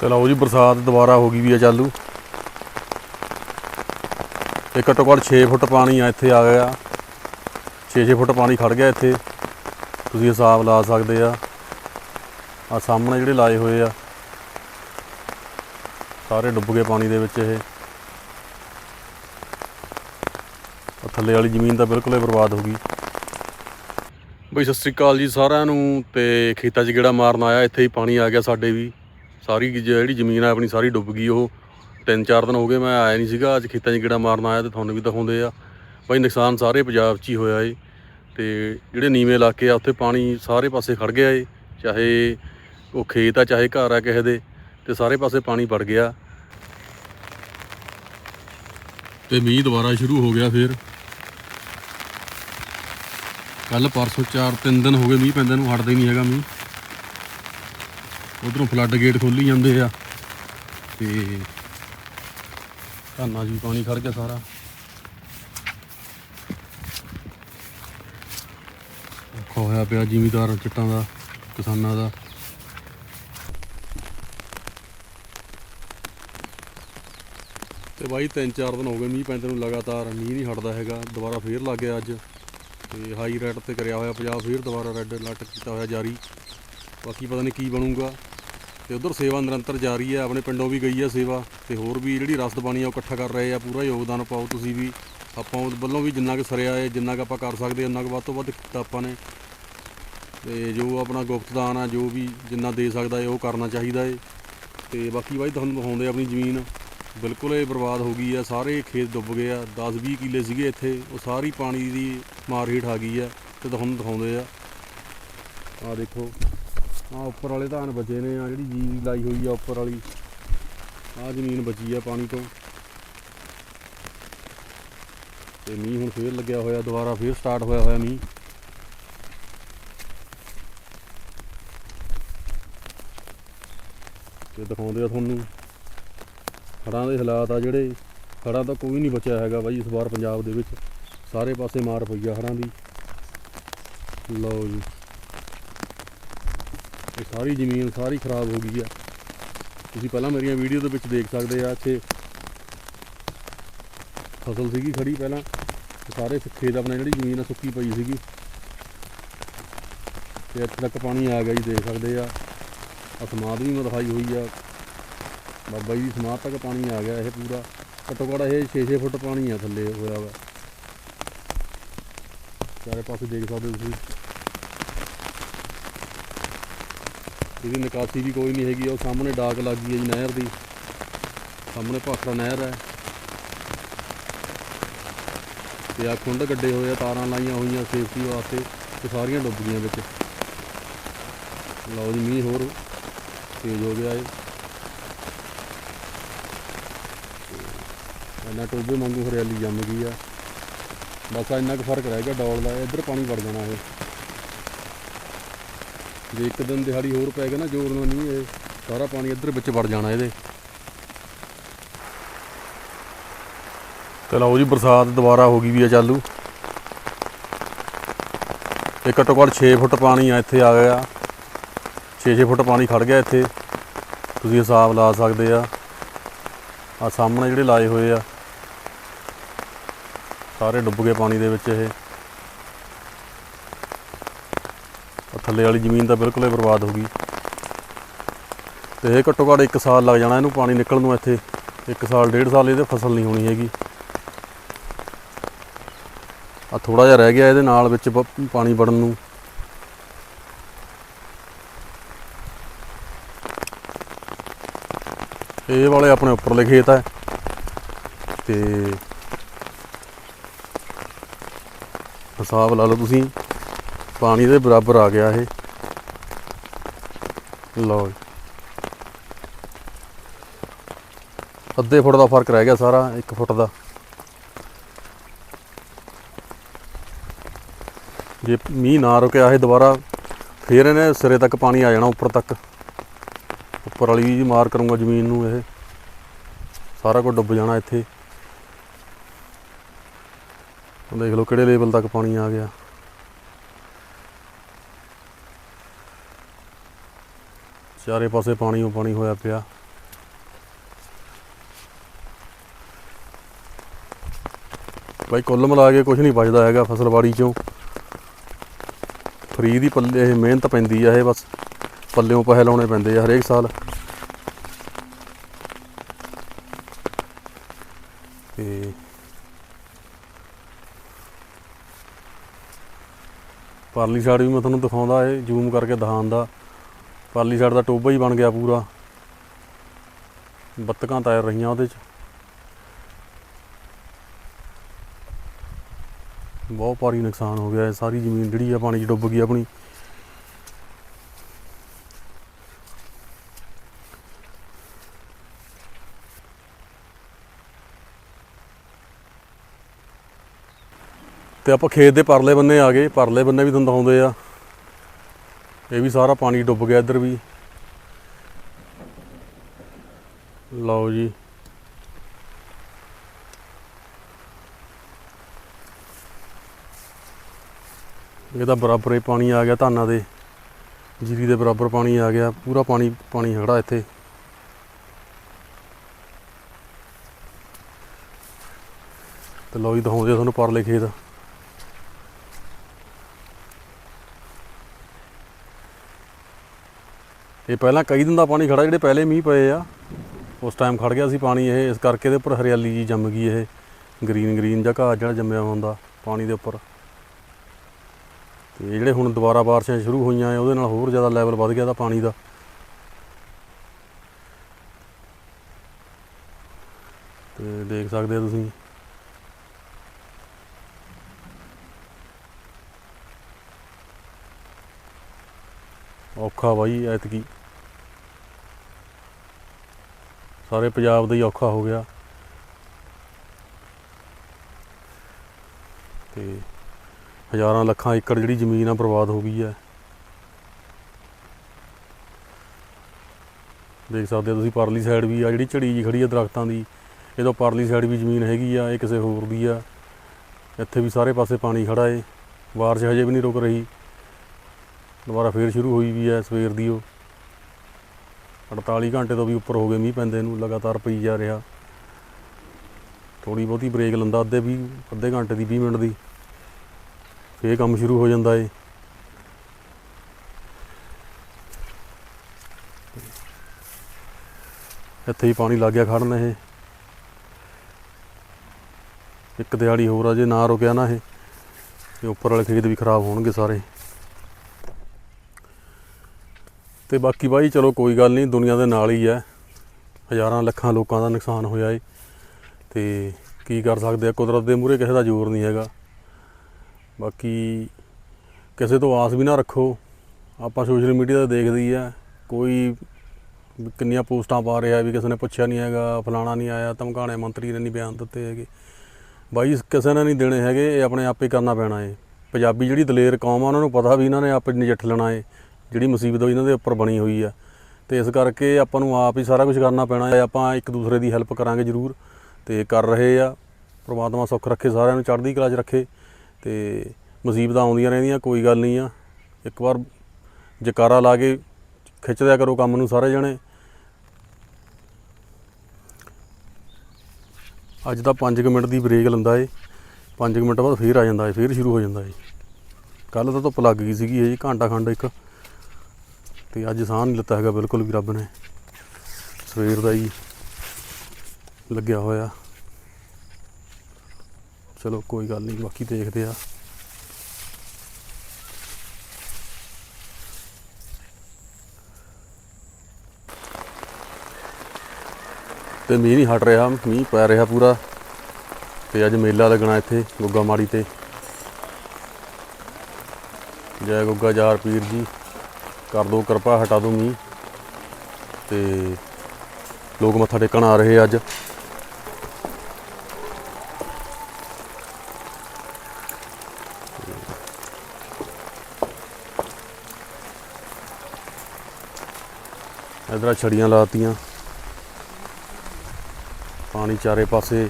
ਤੇ ਲਓ ਜੀ, ਬਰਸਾਤ ਦੁਬਾਰਾ ਹੋ ਗਈ ਵੀ ਆ ਚਾਲੂ। ਇਹ ਘੱਟੋ ਘੱਟ 6 ਫੁੱਟ ਪਾਣੀ ਆ, ਇੱਥੇ ਆ ਗਿਆ। 6-6 ਫੁੱਟ ਪਾਣੀ ਖੜ ਗਿਆ ਇੱਥੇ। ਤੁਸੀਂ ਹਿਸਾਬ ਲਾ ਸਕਦੇ ਆ। ਆ ਸਾਹਮਣੇ ਜਿਹੜੇ ਲਾਏ ਹੋਏ ਆ, ਸਾਰੇ ਡੁੱਬ ਗਏ ਪਾਣੀ ਦੇ ਵਿੱਚ ਇਹ। ਥੱਲੇ ਵਾਲੀ ਜ਼ਮੀਨ ਤਾਂ ਬਿਲਕੁਲ ਹੀ ਬਰਬਾਦ ਹੋ ਗਈ। ਬਈ ਸਤਿ ਸ੍ਰੀ ਅਕਾਲ ਜੀ ਸਾਰਿਆਂ ਨੂੰ, ਤੇ ਖੇਤਾਂ 'ਚ ਗੇੜਾ ਮਾਰਨ ਆਇਆ, ਇੱਥੇ ਹੀ ਪਾਣੀ ਆ ਗਿਆ ਸਾਡੇ ਵੀ। ਸਾਰੀ ਜਿਹੜੀ ਜ਼ਮੀਨ ਆ ਆਪਣੀ ਸਾਰੀ ਡੁੱਬ ਗਈ, ਉਹ ਤਿੰਨ ਚਾਰ ਦਿਨ ਹੋ ਗਏ ਮੈਂ ਆਇਆ ਨਹੀਂ ਸੀਗਾ। ਅੱਜ ਖੇਤਾਂ 'ਚ ਗੇੜਾ ਮਾਰਨ ਆਇਆ ਤੇ ਤੁਹਾਨੂੰ ਵੀ ਦਿਖਾਉਂਦੇ ਆ। ਬਈ ਨੁਕਸਾਨ ਸਾਰੇ ਪੰਜਾਬ 'ਚ ਹੀ ਹੋਇਆ ਏ। ਤੇ ਜਿਹੜੇ ਨੀਵੇਂ ਇਲਾਕੇ ਆ, ਉੱਥੇ ਪਾਣੀ ਸਾਰੇ ਪਾਸੇ ਖੜ ਗਿਆ ਏ। ਚਾਹੇ ਉਹ ਖੇਤ ਆ, ਚਾਹੇ ਘਰ ਆ ਕਿਸੇ ਦੇ, ਤੇ ਸਾਰੇ ਪਾਸੇ ਪਾਣੀ ਵੜ ਗਿਆ। ਤੇ ਮੀਂਹ ਦੁਬਾਰਾ ਸ਼ੁਰੂ ਹੋ ਗਿਆ ਫੇਰ। ਕੱਲ ਪਰਸੋਂ ਚਾਰ ਤਿੰਨ ਦਿਨ ਹੋ ਗਏ ਮੀਂਹ ਪੈਂਦੇ ਨੂੰ ਹਟਦਾ ਹੀ ਨਹੀਂ ਹੈਗਾ ਮੀਂਹ। ਉਧਰੋਂ ਫਲੱਡ ਗੇਟ ਖੋਲੀ ਜਾਂਦੇ ਆ ਤੇ ਧਾਨਾਂ 'ਚ ਵੀ ਪਾਣੀ ਖੜ ਗਿਆ ਸਾਰਾ। ਔਖਾ ਹੋਇਆ ਪਿਆ ਜ਼ਿਮੀਦਾਰ ਚਿੱਟਾਂ ਦਾ, ਕਿਸਾਨਾਂ ਦਾ। ਤੇ ਬਾਈ ਤਿੰਨ ਚਾਰ ਦਿਨ ਹੋ ਗਏ ਮੀਂਹ ਪੈਂਦੇ ਨੂੰ ਲਗਾਤਾਰ, ਮੀਂਹ ਨਹੀਂ ਹਟਦਾ ਹੈਗਾ। ਦੁਬਾਰਾ ਫੇਰ ਲੱਗ ਗਿਆ ਅੱਜ। ਤੇ ਹਾਈ ਰੈਡ ਤੇ ਕਰਿਆ ਹੋਇਆ ਪੰਜਾਬ ਫੇਰ ਦੁਬਾਰਾ ਰੈੱਡ ਅਲਰਟ ਕੀਤਾ ਹੋਇਆ ਜਾਰੀ। ਬਾਕੀ ਪਤਾ ਨਹੀਂ ਕੀ ਬਣੂਗਾ। ਤੇ ਉਧਰ ਸੇਵਾ ਨਿਰੰਤਰ ਜਾਰੀ ਹੈ ਆਪਣੇ ਪਿੰਡੋਂ ਵੀ ਗਈ ਹੈ ਸੇਵਾ ਤੇ ਹੋਰ ਵੀ ਜਿਹੜੀ ਰਸਦ ਪਾਣੀ ਆ ਉਹ ਇਕੱਠਾ ਕਰ ਰਹੇ ਆ ਪੂਰਾ ਯੋਗਦਾਨ ਪਾਓ ਤੁਸੀਂ ਵੀ। ਆਪਾਂ ਉਹਦੇ ਵੱਲੋਂ ਵੀ ਜਿੰਨਾ ਕੁ ਸਰਿਆ ਹੈ ਜਿੰਨਾ ਕੁ ਆਪਾਂ ਕਰ ਸਕਦੇ ਹਾਂ, ਉਨਾ ਕੁ ਵੱਧ ਤੋਂ ਵੱਧ ਕੀਤਾ ਆਪਾਂ ਨੇ। ਤੇ ਜੋ ਆਪਣਾ ਗੁਪਤਦਾਨ ਆ ਜੋ ਵੀ ਜਿੰਨਾ ਦੇ ਸਕਦਾ ਹੈ ਉਹ ਕਰਨਾ ਚਾਹੀਦਾ ਹੈ। ਤੇ ਬਾਕੀ ਬਾਈ ਤੁਹਾਨੂੰ ਦਿਖਾਉਂਦੇ ਆਪਣੀ ਜ਼ਮੀਨ। ਬਿਲਕੁਲ ਇਹ ਬਰਬਾਦ ਹੋ ਗਈ ਆ ਸਾਰੇ ਖੇਤ ਡੁੱਬ ਗਏ ਆ 10 20 ਕਿੱਲੇ ਸੀਗੇ ਇੱਥੇ ਉਹ ਸਾਰੀ ਪਾਣੀ ਦੀ ਮਾਰ ਹੇਠ ਆ ਗਈ ਆ ਤੇ ਤੁਹਾਨੂੰ ਦਿਖਾਉਂਦੇ ਆ। ਆ ਦੇਖੋ। ਆ ਉੱਪਰ ਵਾਲੇ ਧਾਨ ਬਚੇ ਨੇ, ਆ ਜਿਹੜੀ ਜੀ ਲਾਈ ਹੋਈ ਆ ਉੱਪਰ ਵਾਲੀ, ਆ ਜ਼ਮੀਨ ਬਚੀ ਆ ਪਾਣੀ ਤੋਂ। ਤੇ ਮੀਂਹ ਹੁਣ ਫੇਰ ਲੱਗਿਆ ਹੋਇਆ, ਦੁਬਾਰਾ ਫੇਰ ਸਟਾਰਟ ਹੋਇਆ ਹੋਇਆ ਮੀਂਹ। ਤੇ ਦਿਖਾਉਂਦੇ ਆ ਤੁਹਾਨੂੰ, ਹੜ੍ਹਾਂ ਦੇ ਹਾਲਾਤ ਆ ਜਿਹੜੇ, ਹੜ੍ਹਾਂ ਤਾਂ ਕੋਈ ਨਹੀਂ ਬਚਿਆ ਹੈਗਾ ਬਾਈ ਇਸ ਵਾਰ ਪੰਜਾਬ ਦੇ ਵਿੱਚ। ਸਾਰੇ ਪਾਸੇ ਮਾਰ ਪਈ ਆ ਹੜ੍ਹਾਂ ਦੀ। ਲਓ ਜੀ। ਇਹ ਸਾਰੀ ਜ਼ਮੀਨ ਸਾਰੀ ਖਰਾਬ ਹੋ ਗਈ ਆ। ਤੁਸੀਂ ਪਹਿਲਾਂ ਮੇਰੀਆਂ ਵੀਡੀਓ ਦੇ ਵਿੱਚ ਦੇਖ ਸਕਦੇ ਆ, ਇੱਥੇ ਫਸਲ ਸੀਗੀ ਖੜੀ ਪਹਿਲਾਂ। ਸਾਰੇ ਖੇਤ ਆਪਣੇ ਜਿਹੜੀ ਜ਼ਮੀਨ ਆ ਸੁੱਕੀ ਪਈ ਸੀਗੀ। ਤੇ ਇੱਥੇ ਤੱਕ ਪਾਣੀ ਆ ਗਿਆ ਜੀ, ਦੇਖ ਸਕਦੇ ਆ। ਆਹ ਵੀ ਮੈਂ ਹੋਈ ਆ। ਬਾਬਾ ਜੀ ਦੀ ਸਮਾਧ ਤੱਕ ਪਾਣੀ ਆ ਗਿਆ ਇਹ ਪੂਰਾ। ਘੱਟੋ ਘੱਟ ਇਹ 6-6 ਫੁੱਟ ਪਾਣੀ ਆ ਥੱਲੇ ਹੋਇਆ ਵਾ। ਚਾਰੇ ਪਾਸੇ ਦੇਖ ਸਕਦੇ ਹੋ ਤੁਸੀਂ। ਇਹਦੀ ਨਿਕਾਸੀ ਵੀ ਕੋਈ ਨਹੀਂ ਹੈਗੀ, ਉਹ ਸਾਹਮਣੇ ਡਾਕ ਲੱਗ ਗਈ ਹੈ ਜੀ ਨਹਿਰ ਦੀ। ਸਾਹਮਣੇ ਭਾਖੜਾ ਨਹਿਰ ਹੈ। ਤੇ ਆ ਖੁੰਡ ਗੱਡੇ ਹੋਏ ਆ, ਤਾਰਾਂ ਲਾਈਆਂ ਹੋਈਆਂ ਸੇਫਟੀ ਵਾਸਤੇ, ਤੇ ਸਾਰੀਆਂ ਡੁੱਬ ਗਈਆਂ ਵਿੱਚ। ਲਓ ਜੀ, ਮੀਂਹ ਹੋਰ ਤੇਜ਼ ਹੋ ਗਿਆ ਏ। ਇੰਨਾ ਟੋਬੇ ਵਾਂਗੂ ਹਰਿਆਲੀ ਜੰਮ ਗਈ ਆ। ਬਸ ਇੰਨਾ ਕੁ ਫ਼ਰਕ ਰਹਿ ਗਿਆ ਡੌਲ ਦਾ, ਇੱਧਰ ਪਾਣੀ ਵੜ ਜਾਣਾ ਇਹ। ਜੇ ਇੱਕ ਦਿਨ ਦਿਹਾੜੀ ਹੋਰ ਪੈ ਗਿਆ ਨਾ ਜੋਰ ਨਾਲ ਨਹੀਂ ਇਹ ਸਾਰਾ ਪਾਣੀ ਇੱਧਰ ਵਿੱਚ ਵੜ ਜਾਣਾ ਇਹਦੇ। ਤੇ ਲਓ ਜੀ, ਬਰਸਾਤ ਦੁਬਾਰਾ ਹੋ ਗਈ ਵੀ ਆ ਚਾਲੂ। ਇਹ ਘੱਟੋ ਘੱਟ 6 ਫੁੱਟ ਪਾਣੀ ਆ ਇੱਥੇ ਆ ਗਿਆ। 6-6 ਫੁੱਟ ਪਾਣੀ ਖੜ ਗਿਆ ਇੱਥੇ। ਤੁਸੀਂ ਹਿਸਾਬ ਲਾ ਸਕਦੇ ਆ। ਆ ਸਾਹਮਣੇ ਜਿਹੜੇ ਲਾਏ ਹੋਏ ਆ, ਸਾਰੇ ਡੁੱਬ ਗਏ ਪਾਣੀ ਦੇ ਵਿੱਚ ਇਹ। ਥੱਲੇ ਵਾਲੀ ਜ਼ਮੀਨ ਤਾਂ ਬਿਲਕੁਲ ਹੀ ਬਰਬਾਦ ਹੋ ਗਈ। ਤੇ ਇਹ ਘੱਟੋ ਘੱਟ 1 ਸਾਲ ਲੱਗ ਜਾਣਾ ਇਹਨੂੰ ਪਾਣੀ ਨਿਕਲਣ ਨੂੰ ਇੱਥੇ। 1 ਸਾਲ, ਡੇਢ ਸਾਲ ਇਹਦੇ ਫਸਲ ਨਹੀਂ ਹੋਣੀ ਹੈਗੀ। ਆ ਥੋੜਾ ਜਿਹਾ ਰਹਿ ਗਿਆ ਇਹਦੇ ਨਾਲ ਵਿੱਚ ਪਾਣੀ ਵੜਨ ਨੂੰ। ਇਹ ਵਾਲੇ ਆਪਣੇ ਉੱਪਰਲੇ ਖੇਤ ਹੈ ਤੇ ਹਿਸਾਬ ਲਾ ਲਓ ਤੁਸੀਂ। ਪਾਣੀ ਦੇ ਬਰਾਬਰ ਆ ਗਿਆ ਇਹ। ਲਓ ਅੱਧੇ ਫੁੱਟ ਦਾ ਫ਼ਰਕ ਰਹਿ ਗਿਆ ਸਾਰਾ 1 ਫੁੱਟ ਦਾ। ਜੇ ਮੀਂਹ ਨਾ ਰੁਕਿਆ ਇਹ ਦੁਬਾਰਾ, ਫੇਰ ਇਹਨੇ ਸਿਰੇ ਤੱਕ ਪਾਣੀ ਆ ਜਾਣਾ ਉੱਪਰ ਤੱਕ। ਉੱਪਰ ਵਾਲੀ ਵੀ ਮਾਰ ਕਰੂੰਗਾ ਜ਼ਮੀਨ ਨੂੰ ਇਹ। ਸਾਰਾ ਕੁਝ ਡੁੱਬ ਜਾਣਾ ਇੱਥੇ। ਦੇਖ ਲਓ ਕਿਹੜੇ ਲੈਵਲ ਤੱਕ ਪਾਣੀ ਆ ਗਿਆ। ਚਾਰੇ ਪਾਸੇ ਪਾਣੀ ਉਹ ਪਾਣੀ ਹੋਇਆ ਪਿਆ। ਬਾਈ ਕੁੱਲ ਮਿਲਾ ਕੇ ਕੁਝ ਨਹੀਂ ਬਚਦਾ ਹੈਗਾ ਫਸਲਵਾੜੀ ਚੋਂ। ਫਰੀ ਦੀ ਪੱਲੇ, ਇਹ ਮਿਹਨਤ ਪੈਂਦੀ ਆ, ਇਹ ਬਸ ਪੱਲਿਓਂ ਪਹਿ ਲਾਉਣੇ ਪੈਂਦੇ ਆ ਹਰੇਕ ਸਾਲ। ਤੇ ਪਰਲੀ ਸਾਈਡ ਵੀ ਮੈਂ ਤੁਹਾਨੂੰ ਦਿਖਾਉਂਦਾ, ਇਹ ਜ਼ੂਮ ਕਰਕੇ ਦਿਖਾਉਂਦਾ। ਪਰਲੀ ਸਾਈਡ ਦਾ ਟੋਬਾ ਹੀ ਬਣ ਗਿਆ ਪੂਰਾ। ਬੱਤਕਾਂ ਤੈਰ ਰਹੀਆਂ ਉਹਦੇ 'ਚ। ਬਹੁਤ ਭਾਰੀ ਨੁਕਸਾਨ ਹੋ ਗਿਆ ਇਹ ਸਾਰੀ ਜ਼ਮੀਨ ਜਿਹੜੀ ਆ ਪਾਣੀ 'ਚ ਡੁੱਬ ਗਈ ਆਪਣੀ। ਤੇ ਆਪਾਂ ਖੇਤ ਦੇ ਪਰਲੇ ਬੰਨੇ ਆ ਗਏ। ਪਰਲੇ ਬੰਨੇ ਵੀ ਤੁਹਾਨੂੰ ਦਿਖਾਉਂਦੇ ਆ। ਇਹ ਵੀ ਸਾਰਾ ਪਾਣੀ ਡੁੱਬ ਗਿਆ ਇੱਧਰ ਵੀ। ਲਓ ਜੀ। ਇਹਦਾ ਬਰਾਬਰ ਹੀ ਪਾਣੀ ਆ ਗਿਆ ਧਾਨਾਂ ਦੇ। ਜੀਰੀ ਦੇ ਬਰਾਬਰ ਪਾਣੀ ਆ ਗਿਆ। ਪੂਰਾ ਪਾਣੀ ਪਾਣੀ ਖੜਾ ਇੱਥੇ। ਤੇ ਲਓ ਜੀ, ਦਿਖਾਉਂਦੇ ਆ ਤੁਹਾਨੂੰ ਪਰਲੇ ਖੇਤ। ਇਹ ਪਹਿਲਾਂ ਕਈ ਦਿਨ ਦਾ ਪਾਣੀ ਖੜਾ, ਜਿਹੜੇ ਪਹਿਲੇ ਮੀਂਹ ਪਏ ਆ, ਉਸ ਟਾਈਮ ਖੜ ਗਿਆ ਸੀ ਪਾਣੀ ਇਹ, ਇਸ ਕਰਕੇ ਇਹਦੇ ਉੱਪਰ ਹਰਿਆਲੀ ਜੀ ਜੰਮ ਗਈ ਇਹ ਗ੍ਰੀਨ ਗ੍ਰੀਨ ਜਿਹਾ ਘਾਹ ਜਿਹੜਾ ਜੰਮਿਆ ਹੁੰਦਾ ਪਾਣੀ ਦੇ ਉੱਪਰ। ਤੇ ਜਿਹੜੇ ਹੁਣ ਦੁਬਾਰਾ ਬਾਰਿਸ਼ਾਂ ਸ਼ੁਰੂ ਹੋਈਆਂ ਉਹਦੇ ਨਾਲ ਹੋਰ ਜ਼ਿਆਦਾ ਲੈਵਲ ਵੱਧ ਗਿਆ ਦਾ ਪਾਣੀ ਦਾ। ਤੇ ਦੇਖ ਸਕਦੇ ਹੋ ਤੁਸੀਂ। ਔਖਾ ਬਾਈ ਐਤਕੀ। ਸਾਰੇ ਪੰਜਾਬ ਦਾ ਹੀ ਔਖਾ ਹੋ ਗਿਆ। ਤੇ ਹਜ਼ਾਰਾਂ ਲੱਖਾਂ ਏਕੜ ਜਿਹੜੀ ਜ਼ਮੀਨ ਆ ਬਰਬਾਦ ਹੋ ਗਈ ਹੈ। ਦੇਖ ਸਕਦੇ ਹੋ ਤੁਸੀਂ ਪਰਲੀ ਸਾਈਡ ਵੀ ਆ, ਜਿਹੜੀ ਝੜੀ ਜੀ ਖੜੀ ਆ ਦਰਖਤਾਂ ਦੀ ਇਹ ਤੋਂ ਪਰਲੀ ਸਾਈਡ ਵੀ ਜ਼ਮੀਨ ਹੈਗੀ ਆ, ਇਹ ਕਿਸੇ ਹੋਰ ਦੀ ਆ। ਇੱਥੇ ਵੀ ਸਾਰੇ ਪਾਸੇ ਪਾਣੀ ਖੜਾ ਏ, ਬਾਰਿਸ਼ ਹਜੇ ਵੀ ਨਹੀਂ ਰੁਕ ਰਹੀ। ਦੁਬਾਰਾ ਫੇਰ ਸ਼ੁਰੂ ਹੋਈ ਵੀ ਹੈ ਸਵੇਰ ਦੀ ਉਹ। 48 ਘੰਟੇ ਤੋਂ ਵੀ ਉੱਪਰ ਹੋ ਗਏ ਮੀਂਹ ਪੈਂਦੇ ਨੂੰ, ਲਗਾਤਾਰ ਪਈ ਜਾ ਰਿਹਾ। ਥੋੜੀ ਬਹੁਤੀ ਬ੍ਰੇਕ ਲੰਦਾ, ਅੱਧੇ ਵੀ ਅੱਧੇ ਘੰਟੇ ਦੀ 20 ਮਿੰਟ ਦੀ। ਫੇਰ ਕੰਮ ਸ਼ੁਰੂ ਹੋ ਜਾਂਦਾ ਏ। ਇੱਥੇ ਹੀ ਪਾਣੀ ਲੱਗ ਗਿਆ ਖੜਨ ਇਹ। ਇੱਕ ਦਿਹਾੜੀ ਹੋਰ ਆ, ਜੇ ਨਾ ਰੁਕਿਆ ਨਾ ਇਹ, ਤੇ ਉੱਪਰ ਵਾਲੇ ਖੇਤ ਵੀ ਖਰਾਬ ਹੋਣਗੇ ਸਾਰੇ। ਤੇ ਬਾਕੀ ਬਾਈ ਚਲੋ ਕੋਈ ਗੱਲ ਨਹੀਂ, ਦੁਨੀਆ ਦੇ ਨਾਲ ਹੀ ਹੈ। ਹਜ਼ਾਰਾਂ ਲੱਖਾਂ ਲੋਕਾਂ ਦਾ ਨੁਕਸਾਨ ਹੋਇਆ ਏ। ਤੇ ਕੀ ਕਰ ਸਕਦੇ ਆ, ਕੁਦਰਤ ਦੇ ਮੂਹਰੇ ਕਿਸੇ ਦਾ ਜ਼ੋਰ ਨਹੀਂ ਹੈਗਾ। ਬਾਕੀ ਕਿਸੇ ਤੋਂ ਆਸ ਵੀ ਨਾ ਰੱਖੋ। ਆਪਾਂ ਸੋਸ਼ਲ ਮੀਡੀਆ ਤੇ ਦੇਖਦੇ ਹੀ ਆ। ਕੋਈ ਕਿੰਨੀਆਂ ਪੋਸਟਾਂ ਪਾ ਰਿਹਾ ਵੀ ਕਿਸੇ ਨੇ ਪੁੱਛਿਆ ਨਹੀਂ ਹੈਗਾ, ਫਲਾਣਾ ਨਹੀਂ ਆਇਆ, ਧਮਕਾਣੇ ਮੰਤਰੀ ਨੇ ਨਹੀਂ ਬਿਆਨ ਦਿੱਤੇ ਹੈਗੇ। ਬਾਈ ਕਿਸੇ ਨੇ ਨਹੀਂ ਦੇਣੇ ਹੈਗੇ, ਇਹ ਆਪਣੇ ਆਪੇ ਕਰਨਾ ਪੈਣਾ ਏ। ਪੰਜਾਬੀ ਜਿਹੜੀ ਦਲੇਰ ਕੌਮ ਆ, ਉਹਨਾਂ ਨੂੰ ਪਤਾ ਵੀ ਇਹਨਾਂ ਨੇ ਆਪੇ ਨਜਿੱਠ ਲੈਣਾ ਏ। ਜਿਹੜੀ ਮੁਸੀਬਤ ਇਹਨਾਂ ਦੇ ਉੱਪਰ ਬਣੀ ਹੋਈ ਆ। ਤੇ ਇਸ ਕਰਕੇ ਆਪਾਂ ਨੂੰ ਆਪ ਹੀ ਸਾਰਾ ਕੁਝ ਕਰਨਾ ਪੈਣਾ ਹੈ। ਆਪਾਂ ਇੱਕ ਦੂਸਰੇ ਦੀ ਹੈਲਪ ਕਰਾਂਗੇ ਜ਼ਰੂਰ। ਤੇ ਕਰ ਰਹੇ ਆ। ਪ੍ਰਮਾਤਮਾ ਸੁੱਖ ਰੱਖੇ, ਸਾਰਿਆਂ ਨੂੰ ਚੜ੍ਹਦੀ ਕਲਾ 'ਚ ਰੱਖੇ। ਤੇ ਮੁਸੀਬਤਾਂ ਆਉਂਦੀਆਂ ਰਹਿੰਦੀਆਂ, ਕੋਈ ਗੱਲ ਨਹੀਂ ਆ। ਇੱਕ ਵਾਰ ਜਕਾਰਾ ਲਾ ਕੇ ਖਿੱਚਦਿਆ ਕਰੋ ਕੰਮ ਨੂੰ ਸਾਰੇ ਜਣੇ। ਅੱਜ ਦਾ 5 ਮਿੰਟ ਦੀ ਬ੍ਰੇਕ ਲੰਦਾ ਏ। 5 ਮਿੰਟ ਬਾਅਦ ਫੇਰ ਆ ਜਾਂਦਾ ਏ, ਫੇਰ ਸ਼ੁਰੂ ਹੋ ਜਾਂਦਾ ਏ। ਕੱਲ ਤਾਂ ਧੁੱਪ ਲੱਗ ਗਈ ਸੀਗੀ ਇਹ ਜੀ ਘੰਟਾ ਖੰਡ ਇੱਕ। ਤੇ ਅੱਜ ਸਾਹ ਨਹੀਂ ਲਿੱਤਾ ਹੈਗਾ, ਬਿਲਕੁਲ ਵੀ ਰੱਬ ਨੇ। ਸਵੇਰ ਦਾ ਹੀ ਲੱਗਿਆ ਹੋਇਆ। ਚਲੋ, ਕੋਈ ਗੱਲ ਨਹੀਂ, ਬਾਕੀ ਦੇਖਦੇ ਆ। ਤੇ ਮੀਂਹ ਨਹੀਂ ਹਟ ਰਿਹਾ, ਮੀਂਹ ਪੈ ਰਿਹਾ ਪੂਰਾ। ਤੇ ਅੱਜ ਮੇਲਾ ਲੱਗਣਾ ਇੱਥੇ, ਗੁੱਗਾ ਮਾੜੀ ਤੇ। ਜੈ ਗੁੱਗਾ ਜਾਰ ਪੀਰ ਜੀ। ਕਰ ਦੋ ਕਿਰਪਾ, ਹਟਾ ਦੋ ਮੀਂਹ। ਤੇ ਲੋਕ ਮੱਥਾ ਟੇਕਣ ਆ ਰਹੇ ਅੱਜ। ਇਧਰ ਛੜੀਆਂ ਲਾਤੀਆਂ। ਪਾਣੀ ਚਾਰੇ ਪਾਸੇ